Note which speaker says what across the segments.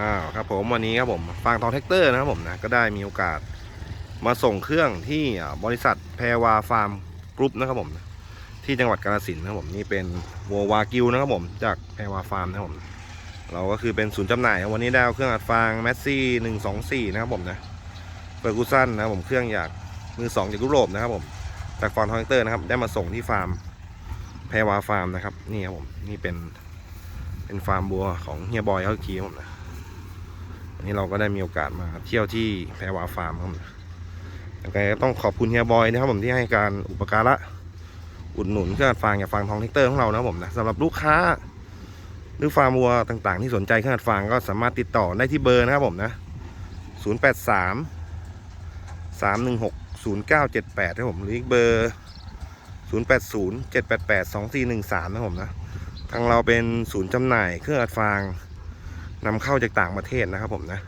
Speaker 1: อ้าวครับผมวันนี้ครับผมฟางทองแท็กเตอร์นะครับผมนะก็ได้มีโอกาสมาส่งเครื่องที่บริษัทแพรวาฟาร์มกรุ๊ปนะครับผมที่จังหวัดกาฬสินธุ์นะครับผมนี่เป็นวัววากิวนะครับผมจากแพรวาฟาร์มนะครับผมเราก็คือเป็นศูนย์จำหน่ายวันนี้ได้เอาเครื่องอัดฟางแมสซี่หนึ่งสองสี่นะครับผมนะเฟอร์กูสันนะครับผมเครื่องจากมือสองจากยุโรปนะครับผมจากฟาร์มทองแท็กเตอร์นะครับได้มาส่งที่ฟาร์มแพรวาฟาร์มนะครับนี่ครับผมนี่เป็นเป็นฟาร์มบัวของเฮียบอยเขาอีกทีครับผมนะ วันนี้เราก็ได้มีโอกาสมาเที่ยวที่แพรวาฟาร์มครับยังไงก็ต้องขอบคุณเฮียบอยนะครับผมที่ให้การอุปการะอุดหนุนเครื่องอัดฟางจากฟางทองเทคเตอร์ของเรานะครับผมนะสำหรับลูกค้า หรือฟาร์มวัวต่างๆ ที่สนใจเครื่องอัดฟางก็สามารถติดต่อได้ที่เบอร์นะครับผมนะ 083 316 0978ครับผมหรืออีกเบอร์ 080 788 2413นะครับผมนะทางเราเป็นศูนย์จำหน่ายเครื่องอัดฟาง นำเข้าจากต่างประเทศนะครับผมนะ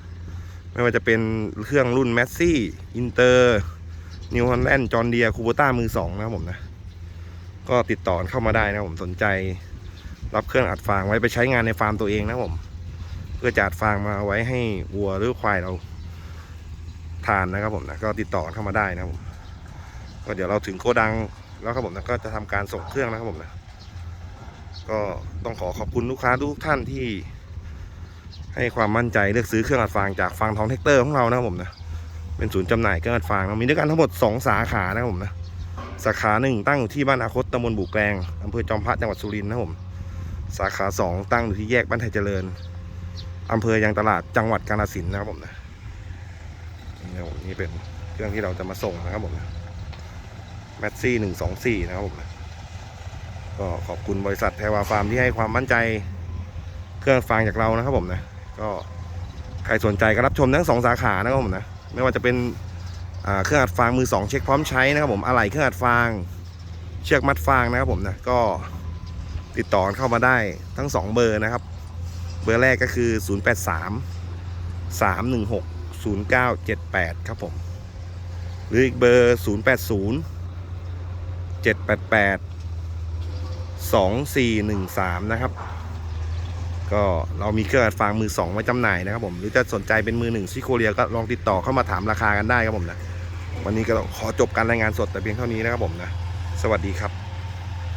Speaker 1: ไม่ว่าจะเป็นเครื่องรุ่นแมสซี่อินเตอร์นิวฮอลแลนด์จอร์เดียคูโบต้ามือสองนะครับผมนะ ก็ติดต่อเข้ามาได้นะผมสนใจรับเครื่องอัดฟางไว้ไปใช้งานในฟาร์มตัวเองนะผม เพื่อจะอัดฟางมาไว้ให้วัวหรือควายเราทานนะครับผมนะก็ติดต่อเข้ามาได้นะครับผมก็เดี๋ยวเราถึงโกดังแล้วครับผมนะก็จะทำการส่งเครื่องนะครับผมนะก็ต้องขอขอบคุณลูกค้าทุกท่านที่ ให้ความมั่นใจเลือกซื้อเครื่องอัดฟางจากฟางทองเทคเตอร์ของเรานะครับผมนะเป็นศูนย์จำหน่ายเครื่องอัดฟางมีด้วยกันทั้งหมด 2 สาขานะครับผมนะสาขาหนึ่งตั้งอยู่ที่บ้านอาคตตำบลบุกแกลงอำเภอจอมพระจังหวัดสุรินทร์นะครับผมสาขาสองตั้งอยู่ที่แยกบ้านไทยเจริญอำเภอยางตลาดจังหวัดกาฬสินธุ์นะครับผมนะนี่ครับผมนี่เป็นเครื่องที่เราจะมาส่งนะครับผมนะแมสซี่หนึ่งสองสี่นะครับผมนะก็ขอบคุณบริษัทแพรวาฟาร์มที่ให้ความมั่นใจเครื่องฟางจากเรานะครับผมนะ ก็ใครสนใจก็รับชมทั้งสองสาขานะครับผมนะไม่ว่าจะเป็นเครื่องอัดฟางมือสองเช็คพร้อมใช้นะครับผมอะไหล่เครื่องอัดฟาง เชือกมัดฟางนะครับผมนะก็ติดต่อเข้ามาได้ทั้งสองเบอร์นะครับ เบอร์แรกก็คือ 083 316 0978 ครับผม หรืออีกเบอร์ 080 788สองสี่หนึ่งสามนะครับ ก็เรามีเครื่องอัดฟางมือสองไว้จำหน่ายนะครับผมหรือจะสนใจเป็นมือหนึ่งที่โคเรียก็ลองติดต่อเข้ามาถามราคากันได้ครับผมนะวันนี้ก็ขอจบการรายงานสดแต่เพียงเท่านี้นะครับผมนะสวัสดีครับ